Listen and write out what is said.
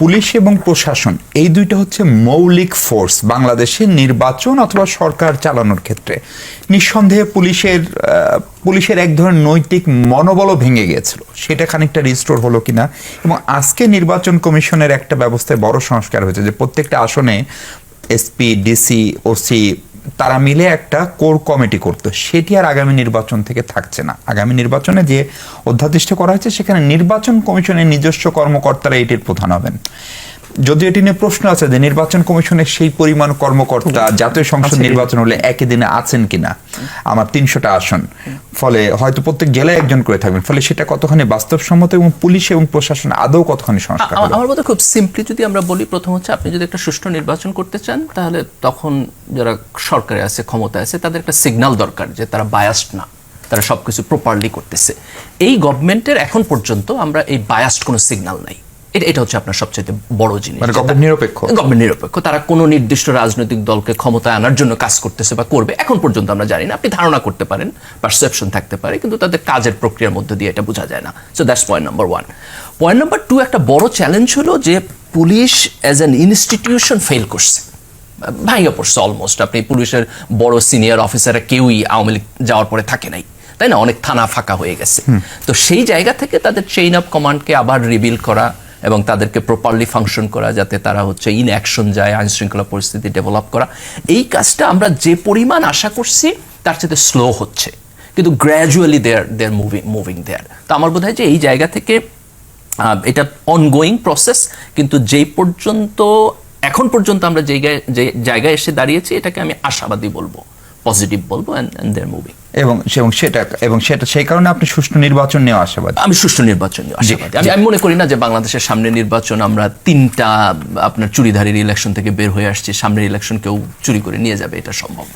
Police এবং প্রশাসন, এই দুইটা হচ্ছে মৌলিক ফোর্স বাংলাদেশে নির্বাচন অথবা সরকার চালানোর ক্ষেত্রে। নিঃসন্দেহে পুলিশের পুলিশের এক ধরনের নৈতিক মনোবলও ভেঙে গিয়েছিল। সেটা খানিকটা রিস্টোর হলো কিনা এবং আজকে নির্বাচন কমিশনের একটা ব্যবস্থায় বড় সংস্কার হয়েছে যে প্রত্যেকটা আসনে এসপি ডিসি ওসি তারা মিলে একটা কোর কমিটি করতো। সেটি আর আগামী নির্বাচন থেকে থাকছে না। আগামী নির্বাচনে যে অধ্যাদেশটা করা হয়েছে, সেখানে নির্বাচন কমিশনের নিজস্ব কর্মকর্তারা এটির প্রধান হবেন। যদিও এটি নিয়ে প্রশ্ন আছে যে নির্বাচন কমিশনের সেই পরিমাণ কর্মকর্তা জাতীয় সংসদ নির্বাচন হলে একই দিনে আছেন কিনা? আমার তিনশোটা আসন। ফলে হয়তো প্রত্যেক জেলায় একজন করে থাকবেন। ফলে সেটা কতখানি বাস্তবসম্মত এবং পুলিশ এবং প্রশাসন আদৌ কতখানি সংস্কার আমার মতে খুব সিম্পলি যদি আমরা বলি প্রথম হচ্ছে আপনি যদি একটা সুষ্ঠু নির্বাচন করতে চান তাহলে তখন যারা সরকারে আছে ক্ষমতা আছে তাদের একটা সিগন্যাল দরকার যে তারা বায়াসড না। তারা সবকিছু প্রপারলি করতেছে। এই গভর্নমেন্টের এখন পর্যন্ত আমরা এই বায়াসড কোনো সিগন্যাল নাই। এটা এটা হচ্ছে আপনার সবচেয়ে বড় জিনিস। মানে গভর্নমেন্ট নিরপেক্ষ। গভর্নমেন্ট নিরপেক্ষ। তারা কোনো নির্দিষ্ট রাজনৈতিক দলকে ক্ষমতায় আনার জন্য কাজ করতেছে বা করবে এখন পর্যন্ত আমরা জানি না। আপনি ধারণা করতে পারেন পারসেপশন থাকতে পারে কিন্তু তাদের কাজের প্রক্রিয়ার মধ্যে দিয়ে এটা বোঝা যায় না। So that's point number one point number two একটা বড় চ্যালেঞ্জ হলো যে police as an institution fail করছে। ভাইয়া পড়ছে অলমোস্ট আপনি পুলিশের বড় সিনিয়র অফিসাররা কেউই আওয়ামী লীগ যাওয়ার পরে থাকে নাই। তাই না? অনেক থানা ফাঁকা হয়ে গেছে। তো সেই জায়গা থেকে তাদের চেইন অফ কমান্ডকে আবার রিবিল করা এবং তাদেরকে প্রপারলি ফাংশন করা যাতে তারা হচ্ছে ইন অ্যাকশন যায় আইন শৃঙ্খলা পরিস্থিতি ডেভেলপ করা। এই কাজটা আমরা যে পরিমাণ আশা করছি, তার সাথে স্লো হচ্ছে। কিন্তু gradually they're they're moving moving they're তো আমার বোধ হয় যে এই জায়গা থেকে এটা অনগোয়িং প্রসেস কিন্তু যেই পর্যন্ত, এখন পর্যন্ত আমরা যে জায়গায় এসে দাঁড়িয়েছি, এটাকে আমি আশাবাদী বলব। পজিটিভ বলব অ্যান্ড দেয়ার মুভিং এবং এবং সেটা এবং সেটা সেই কারণে আপনি সুষ্ঠু নির্বাচন নেওয়া আশাবাদী। আমি সুষ্ঠু নির্বাচন নিয়ে আশাবাদী। আমি আমি মনে করি না যে বাংলাদেশের সামনে নির্বাচন আমরা তিনটা আপনার চুরিধারীর ইলেকশন থেকে বের হয়ে আসছি সামনের ইলেকশন কেউ চুরি করে নিয়ে যাবে এটা সম্ভব না।